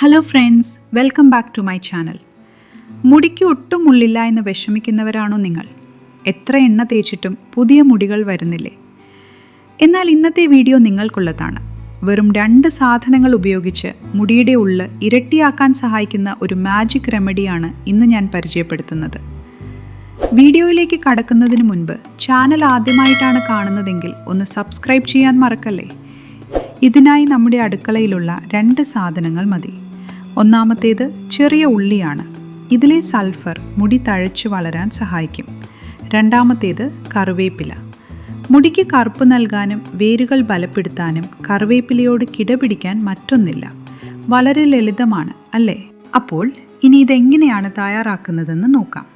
Hello friends welcome back to my channel മുടിക്ക് ഒട്ടും ഉള്ളില്ല എന്ന് വിഷമിക്കുന്നവരാണോ നിങ്ങൾ? എത്ര എണ്ണ തേച്ചിട്ടും പുതിയ മുടികൾ വരുന്നില്ലേ? എന്നാൽ ഇന്നത്തെ വീഡിയോ നിങ്ങൾക്കുള്ളതാണ്. വെറും രണ്ട് സാധനങ്ങൾ ഉപയോഗിച്ച് മുടിയുടെ ഉള്ള് ഇരട്ടിയാക്കാൻ സഹായിക്കുന്ന ഒരു മാജിക് റെമഡിയാണ് ഇന്ന് ഞാൻ പരിചയപ്പെടുത്തുന്നത്. വീഡിയോയിലേക്ക് കടക്കുന്നതിന് മുൻപ് ചാനൽ ആദ്യമായിട്ടാണ് കാണുന്നതെങ്കിൽ ഒന്ന് സബ്സ്ക്രൈബ് ചെയ്യാൻ മറക്കല്ലേ? ഇതിനായി നമ്മുടെ അടുക്കളയിലുള്ള രണ്ട് സാധനങ്ങൾ മതി. ഒന്നാമത്തേത് ചെറിയ ഉള്ളിയാണ്. ഇതിലെ സൾഫർ മുടി തഴച്ചു വളരാൻ സഹായിക്കും. രണ്ടാമത്തേത് കറിവേപ്പില. മുടിക്ക് കറുപ്പ് നൽകാനും വേരുകൾ ബലപ്പെടുത്താനും കറിവേപ്പിലയോട് കിടപിടിക്കാൻ മറ്റൊന്നില്ല. വളരെ ലളിതമാണ് അല്ലേ? അപ്പോൾ ഇനി ഇതെങ്ങനെയാണ് തയ്യാറാക്കുന്നതെന്ന് നോക്കാം.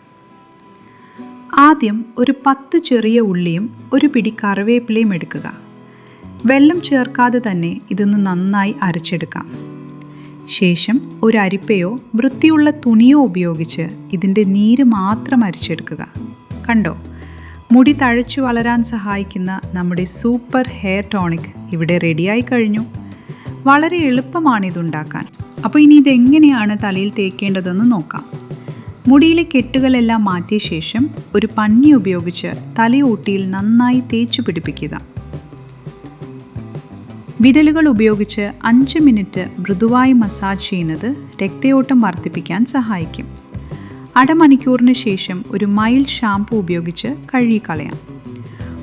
ആദ്യം ഒരു പത്ത് ചെറിയ ഉള്ളിയും ഒരു പിടി കറിവേപ്പിലയും എടുക്കുക. വെള്ളം ചേർക്കാതെ തന്നെ ഇതൊന്ന് നന്നായി അരച്ചെടുക്കാം. ശേഷം ഒരു അരിപ്പയോ വൃത്തിയുള്ള തുണിയോ ഉപയോഗിച്ച് ഇതിന്റെ നീര് മാത്രം അരിച്ചെടുക്കുക. കണ്ടോ? മുടി തഴച്ചു വളരാൻ സഹായിക്കുന്ന നമ്മുടെ സൂപ്പർ ഹെയർ ടോണിക് ഇവിടെ റെഡിയായി കഴിഞ്ഞു. വളരെ എളുപ്പമാണ് ഇതുണ്ടാക്കാൻ. അപ്പോൾ ഇനി ഇതെങ്ങനെയാണ് തലയിൽ തേക്കേണ്ടതെന്ന് നോക്കാം. മുടിയിലെ കെട്ടുകളെല്ലാം മാറ്റിയ ശേഷം ഒരു പഞ്ഞി ഉപയോഗിച്ച് തലയോട്ടിയിൽ നന്നായി തേച്ചു പിടിപ്പിക്കുക. വിരലുകൾ ഉപയോഗിച്ച് അഞ്ച് മിനിറ്റ് മൃദുവായി മസാജ് ചെയ്യുന്നത് രക്തയോട്ടം വർദ്ധിപ്പിക്കാൻ സഹായിക്കും. അരമണിക്കൂറിന് ശേഷം ഒരു മൈൽ ഷാംപൂ ഉപയോഗിച്ച് കഴുകിക്കളയാം.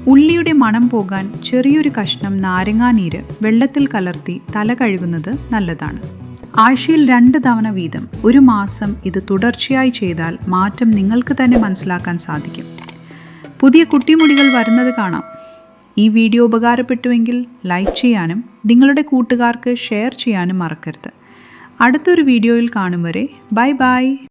ഉള്ളിയുടെ മണം പോകാൻ ചെറിയൊരു കഷ്ണം നാരങ്ങാനീര് വെള്ളത്തിൽ കലർത്തി തല കഴുകുന്നത് നല്ലതാണ്. ആഴ്ചയിൽ രണ്ട് തവണ വീതം ഒരു മാസം ഇത് തുടർച്ചയായി ചെയ്താൽ മാറ്റം നിങ്ങൾക്ക് തന്നെ മനസ്സിലാക്കാൻ സാധിക്കും. പുതിയ കുട്ടിമുടികൾ വരുന്നത് കാണാം. ഈ വീഡിയോ ഉപകാരപ്പെട്ടുവെങ്കിൽ ലൈക്ക് ചെയ്യാനും നിങ്ങളുടെ കൂട്ടുകാർക്ക് ഷെയർ ചെയ്യാനും മറക്കരുത്. അടുത്തൊരു വീഡിയോയിൽ കാണും വരെ. Bye bye.